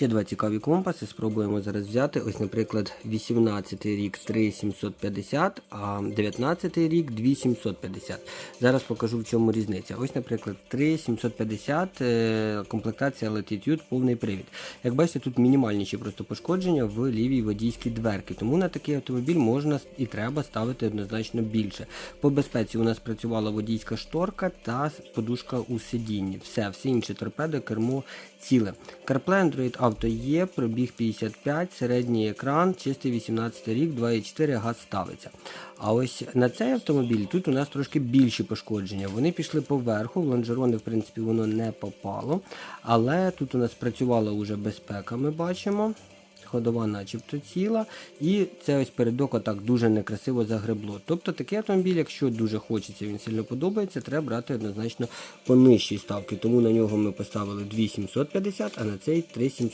Ще два цікаві компаси. Спробуємо зараз взяти. Ось, наприклад, 18 рік 3750, а 19 рік 2750. Зараз покажу в чому різниця. Ось, наприклад, 3750 е, комплектація Latitude повний привід. Як бачите, тут мінімальніші просто пошкодження в лівій водійській дверці. Тому на такий автомобіль можна і треба ставити однозначно більше. По безпеці у нас працювала водійська шторка та подушка у сидінні. Все, всі інші торпеди, кермо ціле. CarPlay Android Auto є, пробіг 55, середній екран, чистий 18 рік, 2,4 газ ставиться. А ось на цей автомобіль тут у нас трошки більші пошкодження. Вони пішли поверху, в лонжерони, в принципі, воно не попало. Але тут у нас працювала уже безпека, ми бачимо. Ходова начебто ціла, і це ось передок отак дуже некрасиво загребло. Тобто такий автомобіль, якщо дуже хочеться, він сильно подобається, треба брати однозначно по нижчій ставки. Тому на нього ми поставили 2750, а на цей 3700.